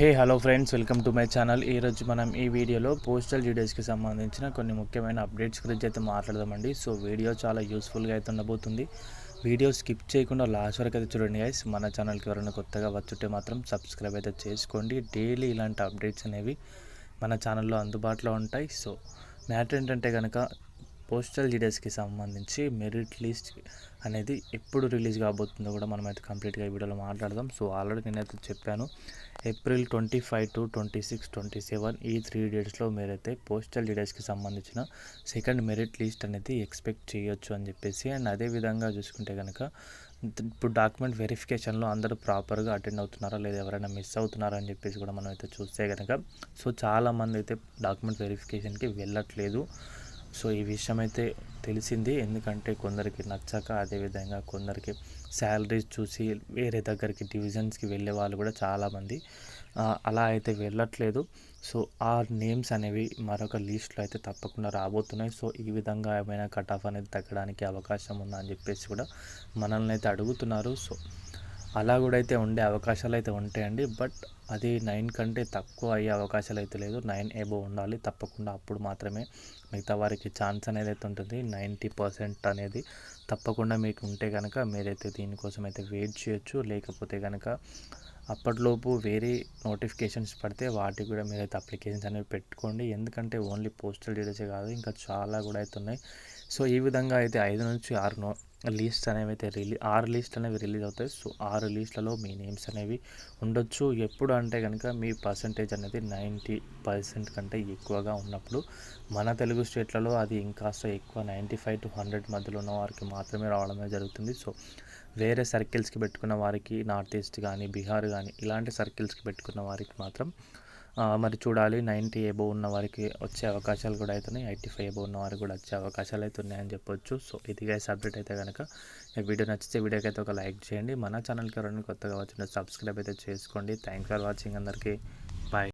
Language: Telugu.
Hey hello friends welcome to my channel ఈరోజు మనం ఈ వీడియోలో పోస్టల్ డీటెయిల్స్కి సంబంధించిన కొన్ని ముఖ్యమైన అప్డేట్స్ గురించి అయితే మాట్లాడదామండి. సో వీడియో చాలా యూస్ఫుల్గా అయితే ఉండబోతుంది. వీడియో స్కిప్ చేయకుండా లాస్ట్ వరకు అయితే చూడండి గైస్ మన ఛానల్కి ఎవరైనా కొత్తగా వచ్చుంటే మాత్రం సబ్స్క్రైబ్ అయితే చేసుకోండి. డైలీ ఇలాంటి అప్డేట్స్ అనేవి మన ఛానల్లో అందుబాటులో ఉంటాయి. సో మ్యాటర్ ఏంటంటే కనుక పోస్టల్ లీడర్స్కి సంబంధించి మెరిట్ లిస్ట్ అనేది ఎప్పుడు రిలీజ్ కాబోతుందో కూడా మనం అయితే కంప్లీట్గా ఈ వీడియోలో మాట్లాడదాం. సో ఆల్రెడీ నేనైతే చెప్పాను April twenty five to twenty six twenty seven ఈ త్రీ డేట్స్లో మీరైతే పోస్టల్ లీడర్స్కి సంబంధించిన సెకండ్ మెరిట్ లిస్ట్ అనేది ఎక్స్పెక్ట్ చేయొచ్చు అని చెప్పేసి అండ్ అదే విధంగా చూసుకుంటే కనుక ఇప్పుడు డాక్యుమెంట్ వెరిఫికేషన్లో అందరూ ప్రాపర్గా అటెండ్ అవుతున్నారా లేదా ఎవరైనా మిస్ అవుతున్నారా అని చెప్పేసి కూడా మనం అయితే చూస్తే కనుక సో చాలామంది అయితే డాక్యుమెంట్ వెరిఫికేషన్కి వెళ్ళట్లేదు. సో ఈ విషయం అయితే తెలిసింది. ఎందుకంటే కొందరికి నచ్చక అదేవిధంగా కొందరికి శాలరీస్ చూసి వేరే దగ్గరికి డివిజన్స్కి వెళ్ళే వాళ్ళు కూడా చాలామంది. అలా అయితే వెళ్ళట్లేదు. సో ఆ నేమ్స్ అనేవి మరొక లిస్ట్లో అయితే తప్పకుండా రాబోతున్నాయి. సో ఈ విధంగా ఏమైనా కట్ ఆఫ్ అనేది తగ్గడానికి అవకాశం ఉందా అని చెప్పేసి కూడా మనల్ని అయితే అడుగుతున్నారు. సో అలా కూడా అయితే ఉండే అవకాశాలు అయితే ఉంటాయండి. బట్ అది నైన్ కంటే తక్కువ అయ్యే అవకాశాలు అయితే లేదు. నైన్ ఏబో ఉండాలి. తప్పకుండా అప్పుడు మాత్రమే మిగతా వారికి ఛాన్స్ అనేది అయితే ఉంటుంది. నైంటీ పర్సెంట్ అనేది తప్పకుండా మీకు ఉంటే కనుక మీరైతే దీనికోసం అయితే వెయిట్ చేయొచ్చు. లేకపోతే కనుక అప్పటిలోపు వేరే నోటిఫికేషన్స్ పడితే వాటికి కూడా మీరైతే అప్లికేషన్స్ అనేవి పెట్టుకోండి. ఎందుకంటే ఓన్లీ పోస్టల్ డీటెయిల్సే కాదు ఇంకా చాలా కూడా అయితే ఉన్నాయి. సో ఈ విధంగా అయితే ఐదు నుంచి ఆరు నో లిస్ట్ అనేవి అయితే రిలీ ఆరు లిస్ట్ అనేవి రిలీజ్ అవుతాయి. సో ఆరు లిస్టులలో మీ నేమ్స్ అనేవి ఉండొచ్చు. ఎప్పుడు అంటే కనుక మీ పర్సంటేజ్ అనేది నైంటీ పర్సెంట్ కంటే ఎక్కువగా ఉన్నప్పుడు మన తెలుగు స్టేట్లలో అది ఇంకాస్త ఎక్కువ నైంటీ ఫైవ్ టు హండ్రెడ్ మధ్యలో ఉన్న వారికి మాత్రమే రావడమే జరుగుతుంది. సో వేరే సర్కిల్స్కి పెట్టుకున్న వారికి నార్త్ ఈస్ట్ కానీ బీహార్ కానీ ఇలాంటి సర్కిల్స్కి పెట్టుకున్న వారికి మాత్రం మరి చూడాలి. నైంటీ ఎబో ఉన్న వారికి వచ్చే అవకాశాలు కూడా అవుతున్నాయి ఎయిటీ ఫైవ్ ఎబో ఉన్న వారికి కూడా వచ్చే అవకాశాలు అయితే ఉన్నాయని చెప్పొచ్చు. సో ఇది గైస్ అప్డేట్ అయితే కనుక వీడియో నచ్చితే వీడియోకి అయితే ఒక లైక్ చేయండి. మన ఛానల్కి ఎవరైనా కొత్తగా వచ్చిన సబ్స్క్రైబ్ అయితే చేసుకోండి. థ్యాంక్స్ ఫర్ వాచింగ్ అందరికీ.